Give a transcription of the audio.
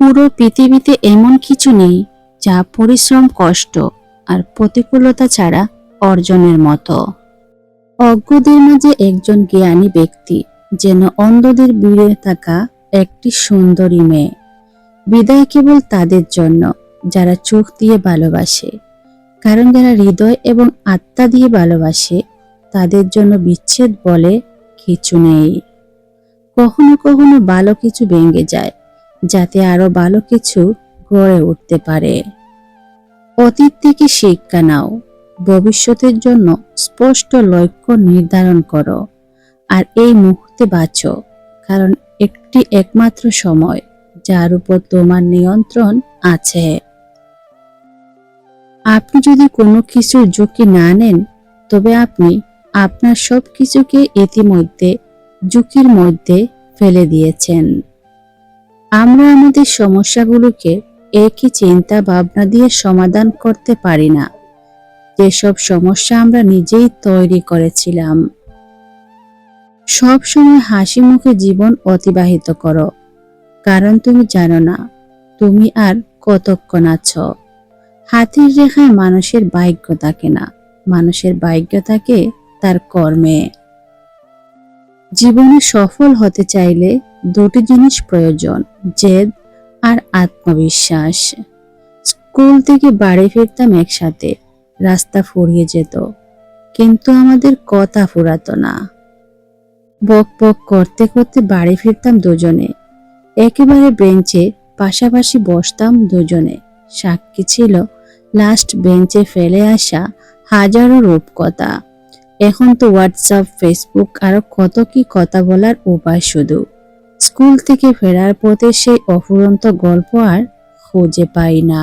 পুরো পৃথিবীতে এমন কিছু নেই যা পরিশ্রম, কষ্ট আর প্রতিকূলতা ছাড়া অর্জনের মতো। অজ্ঞদের মাঝে একজন জ্ঞানী ব্যক্তি যেন অন্ধদের ভিড়ে থাকা একটি সুন্দরী মেয়ে। বিদায় কেবল তাদের জন্য, যারা চোখ দিয়ে ভালোবাসে। কারণ যারা হৃদয় এবং আত্মা দিয়ে ভালোবাসে, তাদের জন্য বিচ্ছেদ বলে কিছু নেই। কখনো কখনো ভালো কিছু ভেঙে যায়। যাতে আরও ভালো কিছু গড়ে উঠতে পারে। অতীত থেকে শিক্ষা নাও। ভবিষ্যতের জন্য স্পষ্ট লক্ষ্য নির্ধারণ করো। আর এই মুহূর্তে বাঁচো। কারণ একটি একমাত্র সময়, যার উপর তোমার নিয়ন্ত্রণ আছে। আপনি যদি কোনো কিছু ঝুঁকি না নেন, তবে আপনি আপনার সব কিছুকে ইতিমধ্যে ঝুঁকির মধ্যে ফেলে দিয়েছেন। আমরা আমাদের সমস্যাগুলোকে একই চিন্তা ভাবনা দিয়ে সমাধান করতে পারি না। যেসব সমস্যা আমরা নিজেই তৈরি করেছিলাম। সব সময় হাসি মুখে জীবন অতিবাহিত করো। কারণ তুমি জানো না, তুমি আর কতক্ষণ আছো। হাতির রেখায় মানুষের ভাগ্য থাকে না, মানুষের ভাগ্য থাকে তার কর্মে। জীবনে সফল হতে চাইলে দুটি জিনিস প্রয়োজন, জেদ আর আত্মবিশ্বাস। স্কুল থেকে বাড়ি ফিরতাম একসাথে, রাস্তা ফুরিয়ে যেত, কিন্তু আমাদের কথা ফুরাতো না। বক বক করতে করতে বাড়ি ফিরতাম দুজনে, একেবারে বেঞ্চে, পাশাপাশি বসতাম দুজনে। সাক্ষী ছিল লাস্ট বেঞ্চে ফেলে আসা হাজারো রূপকথা। এখন তো হোয়াটসঅ্যাপ ফেসবুক আরও কত কি কথা বলার উপায় শুধু। স্কুল থেকে ফেরার পথে সেই অফুরন্ত গল্প আর খুঁজে পাই না।